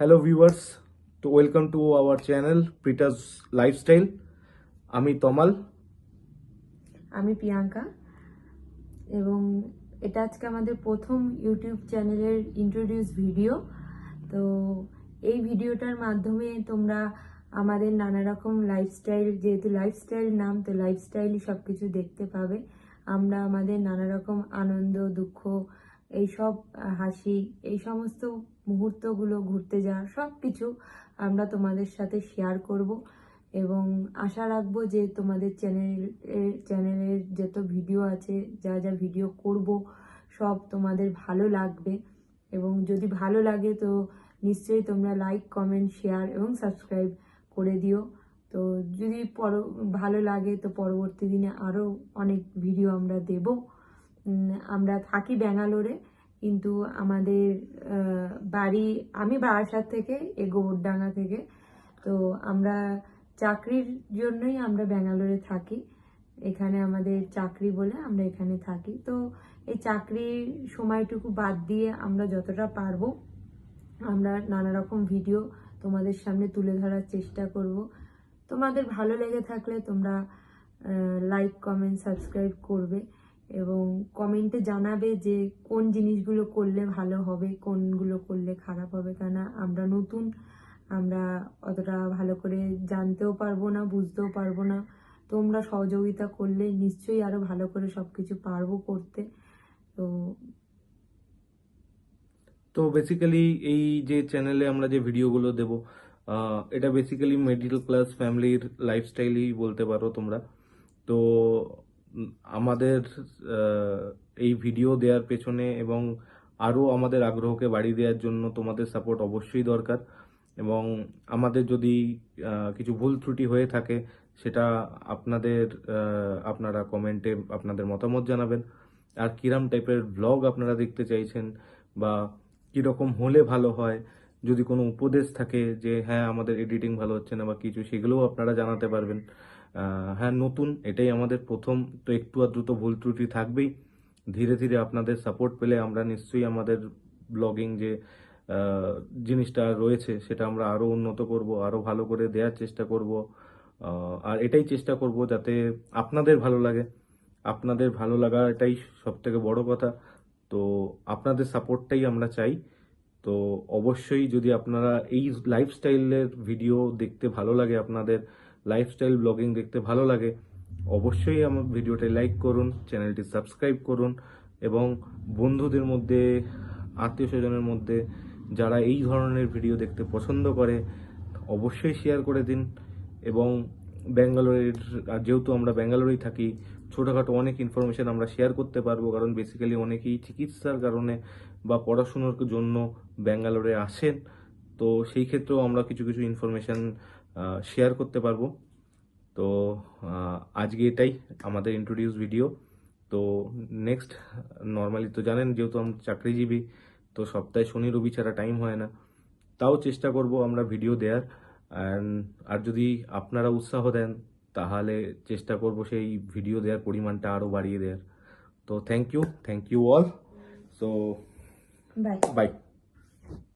Hello viewers তো welcome to our channel প্রিটাস lifestyle আমি তমাল। আমি প্রিয়াঙ্কা। এবং এটা আজকে আমাদের প্রথম ইউটিউব চ্যানেলের ইন্ট্রোডিউস ভিডিও তো এই ভিডিওটার মাধ্যমে তোমরা আমাদের নানা রকম লাইফস্টাইল যেহেতু লাইফস্টাইল নাম, তো লাইফস্টাইলই সব কিছু দেখতে পাবে। আমরা আমাদের নানা রকম আনন্দ, দুঃখ এইসব হাসি, এই সমস্ত মুহূর্তগুলো ঘুরতে যাওয়া, সব কিছু আমরা তোমাদের সাথে শেয়ার করব। এবং আশা রাখব যে তোমাদের চ্যানেলের চ্যানেলের যত ভিডিও আছে, যা যা ভিডিও করব, সব তোমাদের ভালো লাগবে। এবং যদি ভালো লাগে তো নিশ্চয়ই তোমরা লাইক কমেন্ট শেয়ার এবং সাবস্ক্রাইব করে দিও। তো যদি পর, ভালো লাগে তো পরবর্তী দিনে আরও অনেক ভিডিও আমরা দেব। আমরা থাকি ব্যাঙ্গালোরে, কিন্তু আমাদের বাড়ি, আমি বারাসাত থেকে, এ গোবরডাঙ্গা থেকে। তো আমরা চাকরির জন্যই আমরা ব্যাঙ্গালোরে থাকি। এখানে আমাদের চাকরি বলে আমরা এখানে থাকি। তো এই চাকরির সময়টুকু বাদ দিয়ে আমরা যতটা পারব, আমরা নানা রকম ভিডিও তোমাদের সামনে তুলে ধরার চেষ্টা করব। তোমাদের ভালো লেগে থাকলে তোমরা লাইক কমেন্ট সাবস্ক্রাইব করবে। এবং কমেন্টে জানাবে যে কোন জিনিসগুলো করলে ভালো হবে, কোনগুলো করলে খারাপ হবে কেন আমরা নতুন, আমরা অতটা ভালো করে জানতেও পারব না, বুঝতেও পারব না। তোমরা সহযোগিতা করলে নিশ্চয়ই আরও ভালো করে সব কিছু পারব করতে। তো তো বেসিক্যালি এই যে চ্যানেলে আমরা যে ভিডিওগুলো দেব এটা বেসিক্যালি মিডিল ক্লাস ফ্যামিলির লাইফস্টাইলই বলতে পারো তোমরা। তো আমাদের এই ভিডিও দেওয়ার পেছনে এবং আরও আমাদের আগ্রহকে বাড়িয়ে দেওয়ার জন্য তোমাদের সাপোর্ট অবশ্যই দরকার। এবং আমাদের যদি কিছু ভুল ত্রুটি হয়ে থাকে, সেটা আপনাদের আপনারা কমেন্টে আপনাদের মতামত জানাবেন। আর কিরাম টাইপের ব্লগ আপনারা দেখতে চাইছেন বা কীরকম হলে ভালো হয় যদি কোনো উপদেশ থাকে যে হ্যাঁ আমাদের এডিটিং ভালো হচ্ছে না বা কিছু, সেগুলোও আপনারা জানাতে পারবেন। হ্যাঁ নতুন, এটাই আমাদের প্রথম, তো একটু আধটু তো ভুল ত্রুটি থাকবেই। ধীরে ধীরে আপনাদের সাপোর্ট পেলে আমরা নিশ্চয়ই আমাদের ব্লগিং যে জিনিসটা রয়েছে, সেটা আমরা আরও উন্নত করব আরও ভালো করে দেওয়ার চেষ্টা করব। আর এটাই চেষ্টা করব যাতে আপনাদের ভালো লাগে। আপনাদের ভালো লাগাটাই সব থেকে বড় কথা। তো আপনাদের সাপোর্টটাই আমরা চাই। তো অবশ্যই যদি আপনারা এই লাইফস্টাইলের ভিডিও দেখতে ভালো লাগে, আপনাদের লাইফস্টাইল ব্লগিং দেখতে ভালো লাগে, অবশ্যই আমার ভিডিওটা লাইক করুন চ্যানেলটি সাবস্ক্রাইব করুন এবং বন্ধুদের মধ্যে আত্মীয় স্বজনের মধ্যে যারা এই ধরনের ভিডিও দেখতে পছন্দ করে, অবশ্যই শেয়ার করে দিন এবং ব্যাঙ্গালোরের, যেহেতু আমরা ব্যাঙ্গালোরেই থাকি ছোটোখাটো অনেক ইনফরমেশান আমরা শেয়ার করতে পারব, কারণ বেসিক্যালি অনেকেই চিকিৎসার কারণে বা পড়াশুনোর জন্য ব্যাঙ্গালোরে আসেন। তো সেই ক্ষেত্রেও আমরা কিছু কিছু ইনফরমেশন শেয়ার করতে পারব। তো আজকে এটাই আমাদের ইন্ট্রোডিউস ভিডিও তো নেক্সট নর্মালি তো জানেন যেহেতু আমরা চাকরিজীবী, তো সপ্তাহে শনি, রবি ছাড়া টাইম হয় না। তাও চেষ্টা করব আমরা ভিডিও দেওয়ার And, আর যদি আপনারা উৎসাহ দেন তাহলে চেষ্টা করব সেই ভিডিও দেওয়ার পরিমাণটা আরও বাড়িয়ে দেওয়ার। তো thank you thank you all so bye bye